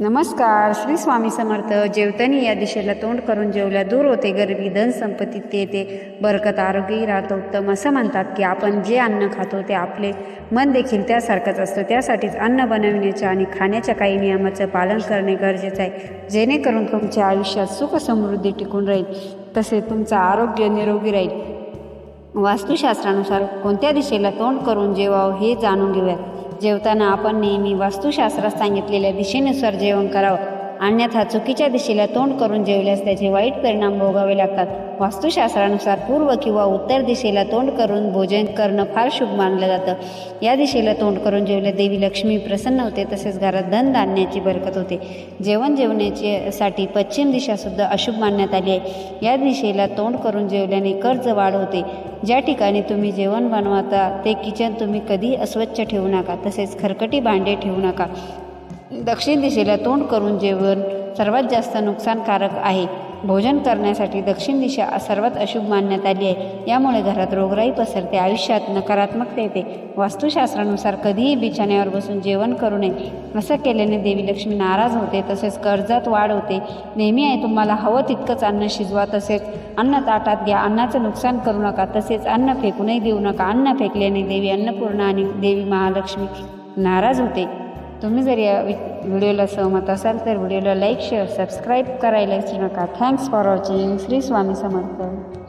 नमस्कार श्री स्वामी समर्थ. जेवतानी या दिशेला तोंड करून जेवल्या दूर होते गरिबी धन संपत्ती ते ते बरकत आरोग्यही राहतं उत्तम असं म्हणतात की आपण जे अन्न खातो ते आपले मन देखील त्यासारखंच असतं. त्यासाठीच अन्न बनविण्याच्या आणि खाण्याच्या काही नियमाचं पालन करणे गरजेचं आहे. जेणेकरून तुमच्या आयुष्यात सुख समृद्धी टिकून राहील तसे तुमचं आरोग्य निरोगी राहील. वास्तुशास्त्रानुसार कोणत्या दिशेला तोंड करून जेवावं हे जाणून घेऊयात. जेवताना आपण नेहमी वास्तुशास्त्रात सांगितलेल्या दिशेनुसार जेवण करावं. अन्यथा चुकीच्या दिशेला तोंड करून जेवल्यास त्याचे वाईट परिणाम भोगावे लागतात. वास्तुशास्त्रानुसार पूर्व किंवा उत्तर दिशेला तोंड करून भोजन करणं फार शुभ मानलं जातं. या दिशेला तोंड करून जेवल्या देवी लक्ष्मी प्रसन्न होते तसेच घरात धन धान्याची बरकत होते. जेवण जेवण्याच्यासाठी साठी पश्चिम दिशासुद्धा अशुभ मानण्यात आली आहे. या दिशेला तोंड करून जेवल्याने कर्ज वाढ होते. ज्या ठिकाणी तुम्ही जेवण बनवता ते किचन तुम्ही कधी अस्वच्छ ठेवू नका तसेच खरकटी भांडे ठेवू नका. दक्षिण दिशेला तोंड करून जेवण सर्वात जास्त नुकसानकारक आहे. भोजन करण्यासाठी दक्षिण दिशा सर्वात अशुभ मानण्यात आली आहे. यामुळे घरात रोगराई पसरते आयुष्यात नकारात्मकता येते. वास्तुशास्त्रानुसार कधीही बिछाण्यावर बसून जेवण करू नये. असं केल्याने देवी लक्ष्मी नाराज होते तसेच कर्जात वाढ होते. नेहमी आहे तुम्हाला हवं तितकंच अन्न शिजवा तसेच अन्न ताटात घ्या. अन्नाचं नुकसान करू नका तसेच अन्न फेकूनही देऊ नका. अन्न फेकल्याने देवी अन्नपूर्णा आणि देवी महालक्ष्मी नाराज होते. तुम्ही जर या वि व्हिडिओला सहमत असाल तर व्हिडिओला लाईक शेअर सबस्क्राईब करायला विसरू नका. Thanks for watching Shri Swami Samarth.